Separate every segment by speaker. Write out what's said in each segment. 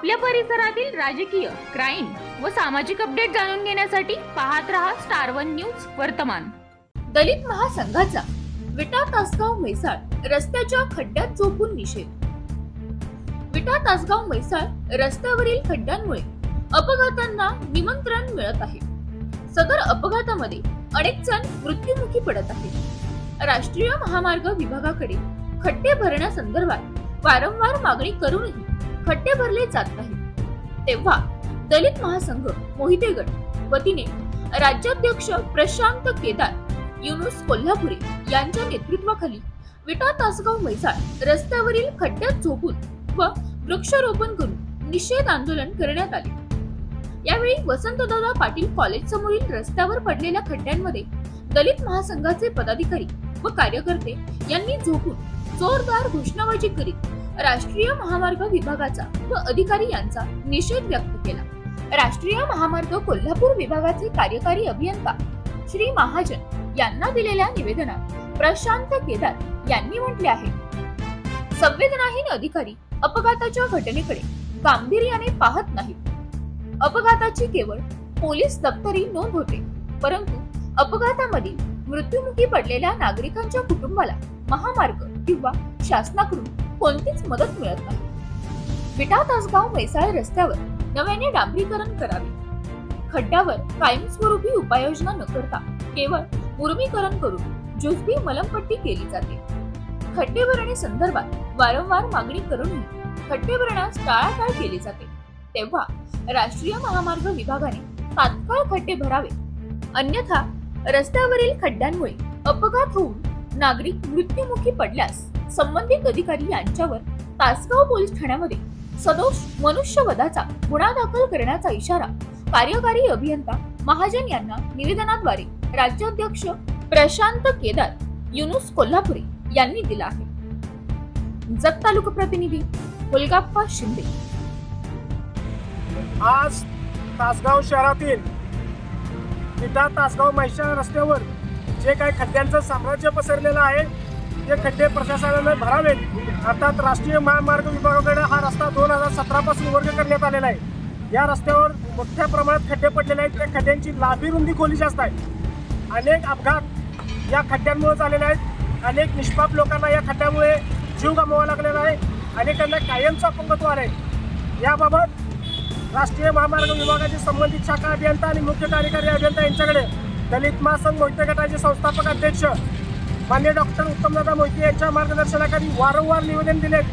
Speaker 1: आपल्या परिसरातील राजकीय क्राईम व सामाजिक अपडेट जाणून घेण्यासाठी पाहत रहा स्टार वन न्यूज वर्तमान.
Speaker 2: दलित महासंघाचा विटा तासगाव म्हैसाळ रस्त्याच्या खड्ड्यात झोपून निषेध. विटा तासगाव म्हैसाळ रस्त्यावरील खड्ड्यांमुळे अपघातांना निमंत्रण मिळत आहे. सदर अपघातामध्ये अनेक जण मृत्युमुखी पडत आहेत. राष्ट्रीय महामार्ग विभागाकडे खड्डे भरण्यासंदर्भात वारंवार मागणी करूनही खड्डे भरले जात नाही तेव्हा दलित महासंघ मोहिते गट वतीने राज्याध्यक्ष प्रशांत केदार युनुस कोल्हापुरे यांच्या नेतृत्वाखाली विटा तासगाव मैसाळ रस्त्यावरील खड्ड्यात झोपून व वृक्षारोपण करून निषेध आंदोलन करण्यात आले. यावेळी वसंतदादा पाटील कॉलेज समोरील रस्त्यावर पडलेल्या खड्ड्यांमध्ये दलित महासंघाचे पदाधिकारी व कार्यकर्ते यांनी झोपून जोरदार घोषणाबाजी करीत राष्ट्रीय महामार्ग विभागाचा व अधिकारी यांचा निषेध व्यक्त केला. राष्ट्रीय महामार्ग कोल्हापूर विभागाचे कार्यकारी अभियंता श्री महाजन यांना दिलेल्या निवेदनात प्रशांत केदार यांनी म्हटले आहे. संवेदनाहीन अधिकारी अपघाताच्या घटनेकडे गांभीर्याने पाहत नाहीत. अपघाताची केवळ पोलीस दप्तरी नोंद होते परंतु अपघातामधील मृत्युमुखी पडलेल्या नागरिकांच्या कुटुंबाला महामार्ग किंवा शासनाकडून कोणतीच मदत मिळत नाही. विटा तासगाव मैसाळ रस्त्यावर नव्याने डांबरीकरण करावे. खड्ड्यावर कायमस्वरूपी उपाययोजना न करता केवळ मुरमीकरण करून जुजबी मलमपट्टी केली जाते. खड्डे भरणे संदर्भात वारंवार मागणी करूनही खड्डे भरण्यास टाळाटाळ केली जाते. तेव्हा राष्ट्रीय महामार्ग विभागाने तात्काळ खड्डे भरावे. अन्यथा रस्त्यावरील खड्ड्यांमुळे अपघात होऊन नागरिक मृत्युमुखी पडल्यास संबंधित अधिकारी यांच्यावर तासगाव पोलीस ठाण्यामध्ये सदोष मनुष्यवधाचा गुन्हा दाखल करण्याचा इशारा कार्यकारी अभियंता महाजन यांना निवेदनाद्वारे राज्याध्यक्ष प्रशांत केदार युनुस कोल्हापुरे यांनी दिला आहे. जत तालुका प्रतिनिधी मुलगाप्पा शिंदे.
Speaker 3: आज तासगाव शहरातील तासगाव महिषा रस्त्यावर जे काही खड्ड्यांचं साम्राज्य पसरलेलं आहे ते खड्डे प्रशासनाने भरावेत. अर्थात राष्ट्रीय महामार्ग विभागाकडे हा रस्ता दोन हजार सतरापासून वर्ग करण्यात आलेला आहे. या रस्त्यावर मोठ्या प्रमाणात खड्डे पडलेले आहेत. त्या खड्ड्यांची लाभी रुंदी खोली जास्त आहे. अनेक अपघात या खड्ड्यांमुळे झालेले आहेत. अनेक निष्पाप लोकांना या खड्ड्यामुळे जीव गमवावा लागलेला आहे. अनेकांना कायमचं अपंगत्व आहे. याबाबत राष्ट्रीय महामार्ग विभागाचे संबंधित शाखा अभियंता आणि मुख्य कार्यकारी अभियंता यांच्याकडे दलित महासंघ मोहिते गटाचे संस्थापक अध्यक्ष मान्य डॉक्टर उत्तमदादा मोहिते यांच्या मार्गदर्शनाखाली वारंवार निवेदन दिलेत.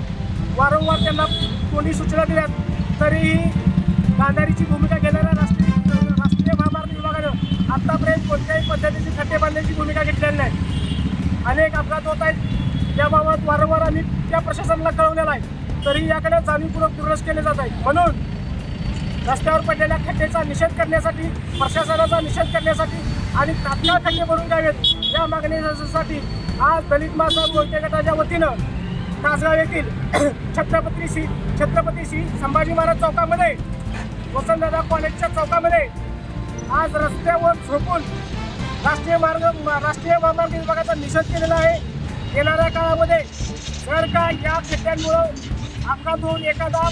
Speaker 3: वारंवार त्यांना कोणी सूचना दिल्यात तरीही गांधारीची भूमिका घेणाऱ्या राष्ट्रीय राष्ट्रीय महामार्ग विभागानं आत्तापर्यंत कोणत्याही पद्धतीची खड्डे बांधण्याची भूमिका घेतलेली नाही. अनेक अपघात होत आहेत. याबाबत वारंवार आम्ही त्या प्रशासनाला कळवलेला आहे. तरी याकडे जाणीवपूर्वक दुर्लक्ष केले जात आहे. म्हणून रस्त्यावर पडलेल्या खड्डेचा निषेध करण्यासाठी प्रशासनाचा निषेध करण्यासाठी आणि तात्काळ खड्डे भरून द्यावेत या मागणीसाठी आज दलित महासंघ मोहिते गटाच्या वतीनं तासगाव येथील छत्रपती श्री छत्रपती श्री संभाजी महाराज चौकामध्ये वसंतदादा कॉलेजच्या चौकामध्ये आज रस्त्यावर झोपून राष्ट्रीय मार्ग राष्ट्रीय महामार्ग विभागाचा निषेध केलेला आहे. येणाऱ्या काळामध्ये जर का या खड्ड्यांमुळं अपघात होऊन एखादा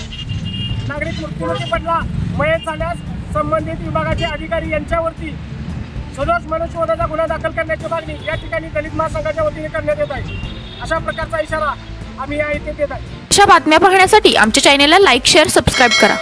Speaker 3: नागरिक मृत्यूमुखी पडला मयत झाल्यास संबंधित विभागाचे अधिकारी यांच्यावरती सदोष मनुष्यवधाचा गुन्हा दाखल करण्याची मागणी या ठिकाणी दलित महासंघाच्या वतीने करण्यात येत आहे. अशा प्रकारचा इशारा आम्ही या इथे देत आहे.
Speaker 1: अशा बातम्या पाहण्यासाठी आमच्या चॅनेलला लाईक शेअर सबस्क्राईब करा.